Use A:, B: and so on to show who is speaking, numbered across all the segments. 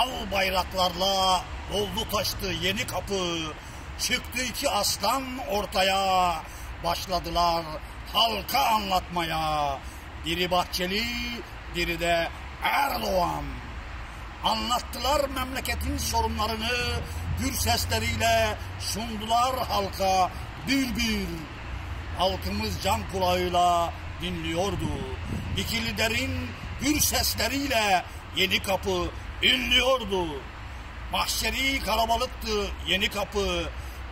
A: Al bayraklarla oldu taştı yeni kapı. Çıktı iki aslan ortaya. Başladılar halka anlatmaya. Biri Bahçeli, biri de Erdoğan. Anlattılar memleketin sorunlarını gür sesleriyle sundular halka bir bir. Halkımız can kulağıyla dinliyordu. İki liderin gür sesleriyle yeni kapı inliyordu. Mahşeri kalabalıktı yeni kapı.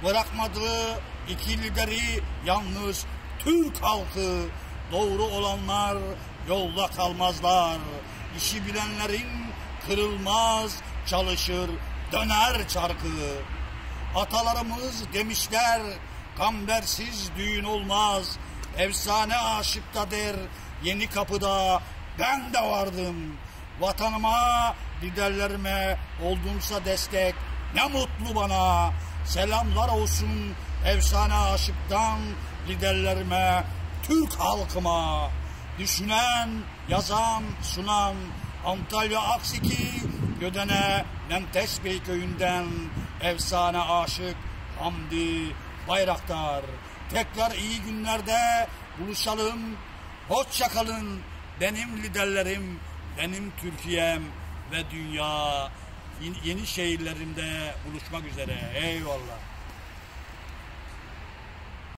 A: Bırakmadı iki lideri yalnız Türk halkı. Doğru olanlar yolda kalmazlar. İşi bilenlerin kırılmaz çalışır döner çarkı. Atalarımız demişler kambersiz düğün olmaz. Efsane aşıkta der yeni kapıda ben de vardım. Vatanıma liderlerime oldumsa destek ne mutlu bana. Selamlar olsun efsane aşıktan liderlerime Türk halkıma. Düşünen, yazan, sunan Antalya Aksiki Gödene Nemtes Bey köyünden efsane aşık Hamdi Bayraktar. Tekrar iyi günlerde buluşalım. Hoşça kalın. Benim liderlerim, benim Türkiye'm ve dünya yeni şehirlerimde buluşmak üzere. Eyvallah.